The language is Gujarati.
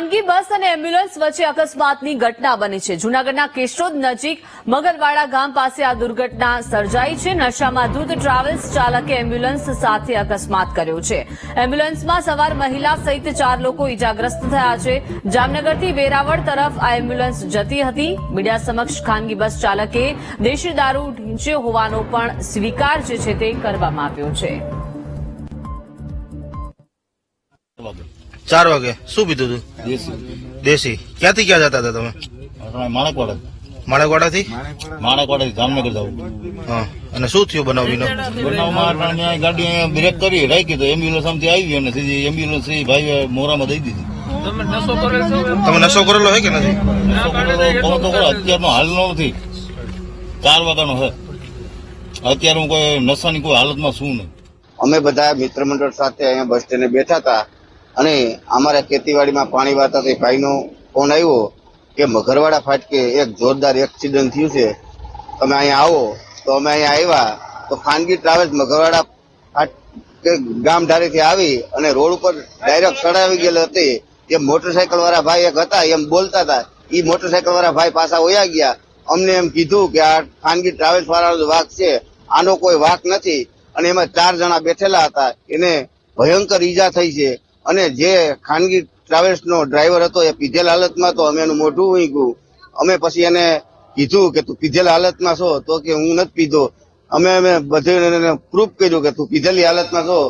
ખાનગી બસ અને એમ્બ્યુલન્સ વચ્ચે અકસ્માતની ઘટના બની છે. જૂનાગઢના કેશોદ નજીક મગરવાડા ગામ પાસે આ દુર્ઘટના સર્જાઈ છે. નશામાં ધૂત ટ્રાવેલ્સ ચાલકે એમ્બ્યુલન્સ સાથે અકસ્માત કર્યો છે. એમ્બ્યુલન્સમાં સવાર મહિલા સહિત ચાર લોકો ઇજાગ્રસ્ત થયા છે. જામનગરથી વેરાવળ તરફ આ એમ્બ્યુલન્સ જતી હતી. મીડિયા સમક્ષ ખાનગી બસ ચાલકે દેશી દારૂ ઢીંચ્યો હોવાનો પણ સ્વીકાર જે છે તે કરવામાં આવ્યો છે. ચાર વાગે. શું પીધું તું? દેશી. દેશી. ક્યાંથી ક્યાં જતા હતા તમે? માણકવાડા માણકવાડા. થી માણકવાડા થી જામનગર જવું હા. અને શું થયું બનાવીનો બનાવમાં આપણે ગાડી અહીંયા બ્રેક કરી રાખી તો એમ્બ્યુલન્સ આમથી આવી અને સીધી એમ્બ્યુલન્સ ભાઈ મોરામાં દઈ દીધી. તમે નશો કરેલો હોય કે નથી? અત્યારનો હાલ નથી. ચાર વાગ્યાનો છે અત્યારે હું કોઈ નશાની કોઈ હાલતમાં શું નહીં. અમે બધા મિત્ર મંડળ સાથે અહીંયા બસ સ્ટેન્ડે બેઠા હતા. અને અમારા ખેતીવાડીમાં પાણી વાતા તે ભાઈનો ફોન આવ્યો કે મઘરવાડા ફાટકે એક જોરદાર એક્સિડન્ટ થયું છે. તમે અહીંયા આવો. તો અમે અહીંયા આવ્યા. તો ખાનગી ટ્રાવેલ્સ મઘરવાડા ફાટકે ગામધારીથી આવી અને રોડ ઉપર ડાયરેક્ટ ચડાવી ગયેલી હતી એ મોટરસાયકલ વાળા ભાઈ એક હતા, એમ બોલતા હતા. એ મોટરસાયકલ વાળા ભાઈ પાછા વયા ગયા. અમને એમ કીધું કે આ ખાનગી ટ્રાવેલ્સ વાળાનો વાક છે. આનો કોઈ વાક નથી. અને એમાં ચાર જણા બેઠેલા હતા. એને ભયંકર ઈજા થઈ છે. અને જે ખાનગી ટ્રાવેલ્સ નો ડ્રાઈવર હતો, એ પીધેલ હાલતમાં તો અમે એનું મોઢું ઊંઘ્યું. અમે પછી એને કીધું કે તું પીધેલ હાલતમાં છો, તો કે હું નથી પીધો. અમે અમે બધે પ્રૂફ કર્યું કે તું પીધેલી હાલતમાં છો.